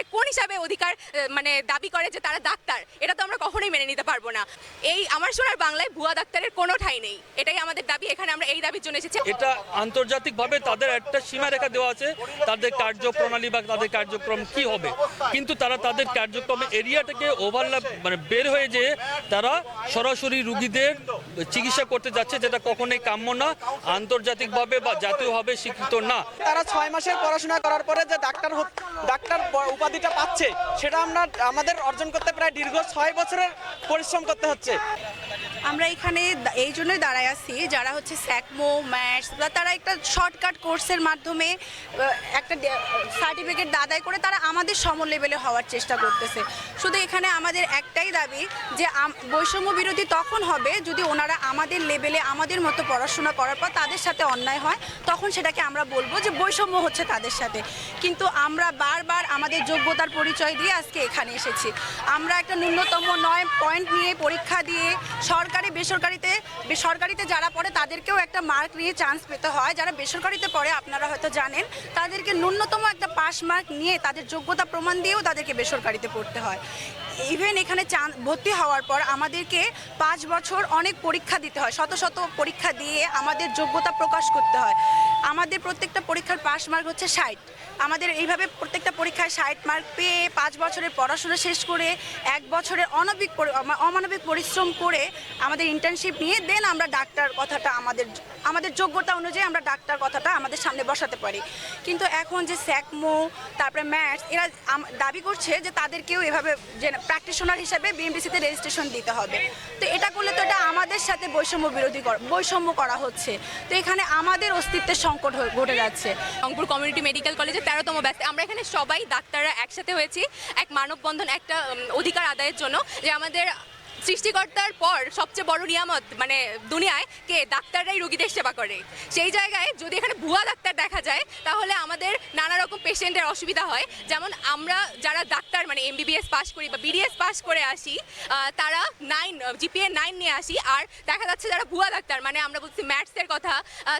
মানে কোন হিসাবে অধিকার মানে দাবি করে যে তারা ডাক্তার এটা তো আমরা কখনোই মেনে নিতে পারব না। এই আমার শোনার বাংলায় ভুয়া ডাক্তারের কোনো ঠাই নেই। এটাই আমাদের দাবি এখানে আমরা এই দাবির জন্য এসেছি। এটা আন্তর্জাতিকভাবে তাদের একটা সীমা রেখা দেওয়া আছে তাদের কার্যপ্রণালী বা তাদের কার্যক্রম কি হবে। কিন্তু তারা তাদের কার্যক্রমে এরিয়াটাকে ওভারল্যাপ মানে বের হয়ে যে তারা সরাসরি রুগীদের চিকিৎসা করতে যাচ্ছে যেটা কখনোই কাম্য না আন্তর্জাতিকভাবে বা জাতীয়ভাবে স্বীকৃত না। তারা ছয় মাসের পড়াশোনা করার পরে যে ডাক্তার ডাক্তার উপাধি উপাধিটা পাচ্ছে সেটা আমরা আমাদের অর্জন করতে প্রায় দীর্ঘ ছয় বছরের পরিশ্রম করতে হচ্ছে। আমরা এখানে এই জন্যই দাঁড়ায় আছি, যারা হচ্ছে স্যাকমো ম্যাথস বা তারা একটা শর্টকাট কোর্সের মাধ্যমে একটা সার্টিফিকেট আদায় করে তারা আমাদের সম লেভেলে হওয়ার চেষ্টা করতেছে। শুধু এখানে আমাদের একটাই দাবি যে বৈষম্য বিরোধী তখন হবে যদি ওনারা আমাদের লেভেলে আমাদের মতো পড়াশোনা করার পর তাদের সাথে অন্যায় হয়, তখন সেটাকে আমরা বলব যে বৈষম্য হচ্ছে তাদের সাথে। কিন্তু আমরা বারবার আমাদের যোগ্যতার পরিচয় দিয়ে আজকে এখানে এসেছি। আমরা একটা ন্যূনতম নয় পয়েন্ট নিয়ে পরীক্ষা দিয়ে সরকারি, বেসরকারিতে বেসরকারিতে যারা পড়ে তাদেরকেও একটা মার্ক নিয়ে চান্স পেতে হয়। যারা বেসরকারিতে পড়ে, আপনারা হয়তো জানেন, তাদেরকে ন্যূনতম একটা পাস মার্ক নিয়ে তাদের যোগ্যতা প্রমাণ দিয়েও তাদেরকে বেসরকারিতে পড়তে হয়। ইভেন এখানে চান ভর্তি হওয়ার পর আমাদেরকে পাঁচ বছর অনেক পরীক্ষা দিতে হয়। শত শত পরীক্ষা দিয়ে আমাদের যোগ্যতা প্রকাশ করতে হয়। আমাদের প্রত্যেকটা পরীক্ষার পাস মার্ক হচ্ছে ষাট। আমাদের এইভাবে প্রত্যেকটা পরীক্ষায় ষাট মার্ক পেয়ে পাঁচ বছরের পড়াশোনা শেষ করে এক বছরের অনবিক অমানবিক পরিশ্রম করে আমাদের ইন্টার্নশিপ নিয়ে দেন আমরা ডাক্তার কথাটা আমাদের আমাদের যোগ্যতা অনুযায়ী আমরা ডাক্তার কথাটা আমাদের সামনে বসাতে পারি। কিন্তু এখন যে স্যাকমো, তারপরে ম্যাথস, এরা দাবি করছে যে তাদেরকেও এভাবে যে প্র্যাকটিশনার হিসেবে বিএমডিসিতে রেজিস্ট্রেশন দিতে হবে। তো এটা করলে তো এটা আমাদের সাথে বৈষম্য বিরোধী বৈষম্য করা হচ্ছে। তো এখানে আমাদের অস্তিত্বের সংকট ঘটে যাচ্ছে। রংপুর কমিউনিটি মেডিকেল কলেজের তেরোতম ব্যাচ আমরা এখানে সবাই ডাক্তাররা একসাথে হয়েছি, এক মানববন্ধন, একটা অধিকার আদায়ের জন্য। যে আমাদের সৃষ্টিকর্তার পর সবচেয়ে বড় নিয়ামত মানে দুনিয়ায় কে? ডাক্তাররাই রোগীদের সেবা করে। সেই জায়গায় যদি এখানে ভুয়া ডাক্তার দেখা যায়, তাহলে আমাদের নানা রকম পেশেন্টের অসুবিধা হয়। যেমন আমরা যারা ডাক্তার মানে এমবিবিএস পাস করি বা বিডিএস পাস করে আসি তারা নাইন জিপিএ নাইন নিয়ে আসি, আর দেখা যাচ্ছে যারা ভুয়া ডাক্তার মানে আমরা বলছি ম্যাথসের কথা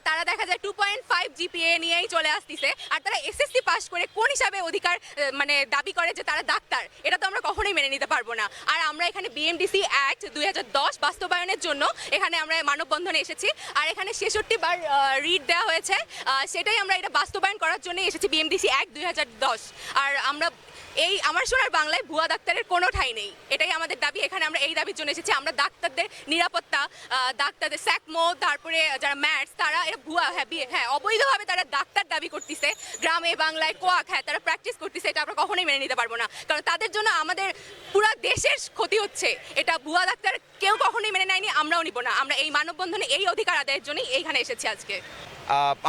তারা দেখা যায় টু পয়েন্ট ফাইভ জিপিএ নিয়েই চলে আসতেছে, আর তারা এসএসসি পাস করে কোন হিসাবে অধিকার মানে দাবি করে যে তারা ডাক্তার, এটা তো আমরা কখনোই মেনে নিতে পারব না। আর আমরা এখানে বিএমডিসি অ্যাক্ট দুই হাজার দশ বাস্তবায়নের জন্য এখানে আমরা মানববন্ধনে এসেছি। আর এখানে ছেষট্টি বার রিট দেওয়া হয়েছে। সেটাই আমরা এটা বাস্তবায়ন করার জন্য এসেছি বিএমডিসি অ্যাক্ট দুই হাজার দশ। আর আমরা এই আমার সোনার বাংলায় ভুয়া ডাক্তারের কোনো ঠাঁই নেই। এটাই আমাদের দাবি। আমরা এই দাবির জন্য এসেছি। আমরা ডাক্তারদের নিরাপত্তা ডাক্তারদের স্যাকমো, তারপরে যারা ম্যাটস, তারা এরা ভুয়া হ্যাঁ হ্যাঁ অবৈধভাবে তারা ডাক্তার দাবি করতেছে। গ্রামে, বাংলায়, কোয়াক হ্যাঁ তারা প্র্যাকটিস করতেছে, এটা আমরা কখনোই মেনে নিতে পারব না। কারণ তাদের জন্য আমাদের পুরো দেশের ক্ষতি হচ্ছে। এটা ভুয়া ডাক্তার কেউ কখনোই মেনে নেয়নি, আমরাও নিব না। আমরা এই মানববন্ধনে এই অধিকার আদায়ের জন্যই এইখানে এসেছি আজকে।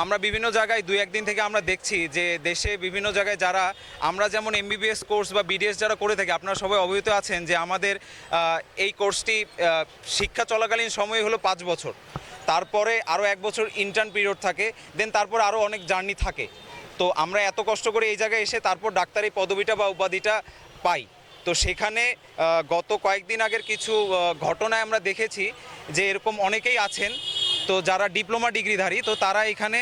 আমরা বিভিন্ন জায়গায় দুই একদিন থেকে আমরা দেখছি যে দেশে বিভিন্ন জায়গায় যারা, আমরা যেমন এমবিবিএস কোর্স বা বিডিএস যারা করে থাকি, আপনারা সবাই অবহিত আছেন যে আমাদের এই কোর্সটি শিক্ষা চলাকালীন সময় হলো পাঁচ বছর। তারপরে আরও এক বছর ইন্টার্ন পিরিয়ড থাকে দেন তারপর আরও অনেক জার্নি থাকে। তো আমরা এত কষ্ট করে এই জায়গায় এসে তারপর ডাক্তারি পদবিটা বা উপাধিটা পাই। তো সেখানে গত কয়েকদিন আগের কিছু ঘটনায় আমরা দেখেছি যে এরকম অনেকেই আছেন তো যারা ডিপ্লোমা ডিগ্রিধারী, তো তারা এখানে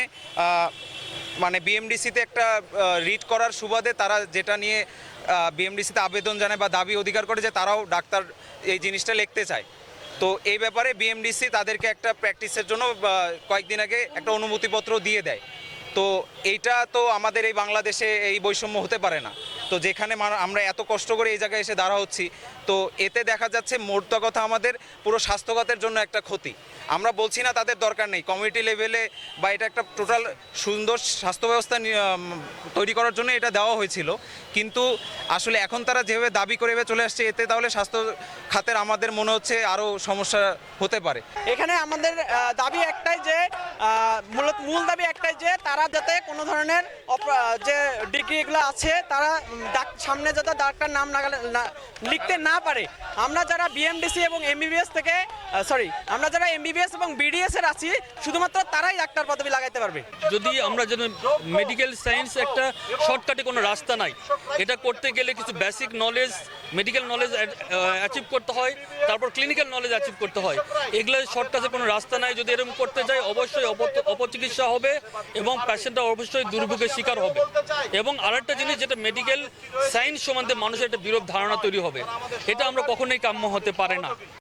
মানে বিএমডিসিতে একটা রিড করার সুবাদে তারা যেটা নিয়ে বিএমডিসিতে আবেদন জানায় বা দাবি অধিকার করে যে তারাও ডাক্তার এই জিনিসটা লিখতে চায়। তো এই ব্যাপারে বিএমডিসি তাদেরকে একটা প্র্যাকটিসের জন্য কয়েকদিন আগে একটা অনুমতিপত্র দিয়ে দেয়। তো এইটা তো আমাদের এই বাংলাদেশে এই বৈষম্য হতে পারে না। তো যেখানে আমরা এত কষ্ট করে এই জায়গায় এসে দাঁড়া হচ্ছি তো এতে দেখা যাচ্ছে মোট কথা আমাদের পুরো স্বাস্থ্যগতের জন্য একটা ক্ষতি। আমরা বলছি না তাদের দরকার নেই। কমিউনিটি লেভেলে বা এটা একটা টোটাল সুন্দর স্বাস্থ্য ব্যবস্থা তৈরি করার জন্য এটা দেওয়া হয়েছিল। কিন্তু আসলে এখন তারা যেভাবে দাবি করে চলে আসছে, এতে তাহলে স্বাস্থ্য খাতের আমাদের মনে হচ্ছে আরও সমস্যা হতে পারে। এখানে আমাদের দাবি একটাই যে মূলত মূল দাবি একটাই যে, তারা যাতে কোনো ধরনের যে ডিগ্রিগুলো আছে, তারা সামনে যাতে ডাক্তার নাম লিখতে না পারে। আমরা যারা বিএমডিসি এবং এমবিবিএস থেকে সরি আমরা যারা এমবিবিএস এবং বিডিএস এর আছি, শুধুমাত্র তারাই ডাক্তার পদবি লাগাইতে পারবে। যদি আমরা যেন মেডিকেল সায়েন্স একটা শর্টকাটে কোনো রাস্তা নাই, এটা করতে গেলে কিছু basic knowledge medical knowledge achieve করতে হয়, তারপর ক্লিনিক্যাল নলেজ অ্যাচিভ করতে হয়। এগুলো শর্টকাটে কোনো রাস্তা নাই, যদি এরকম করতে যাই অবশ্যই অপচিকিৎসা হবে এবং পেশেন্টরা অবশ্যই দুর্ভোগের শিকার হবে। এবং আরেকটা জিনিস যেটা মেডিকেল সায়েন্স সম্বন্ধে মানুষের একটা বিরূপ ধারণা তৈরি হবে এটা আমরা কখনোই কাম্য হতে পারে না।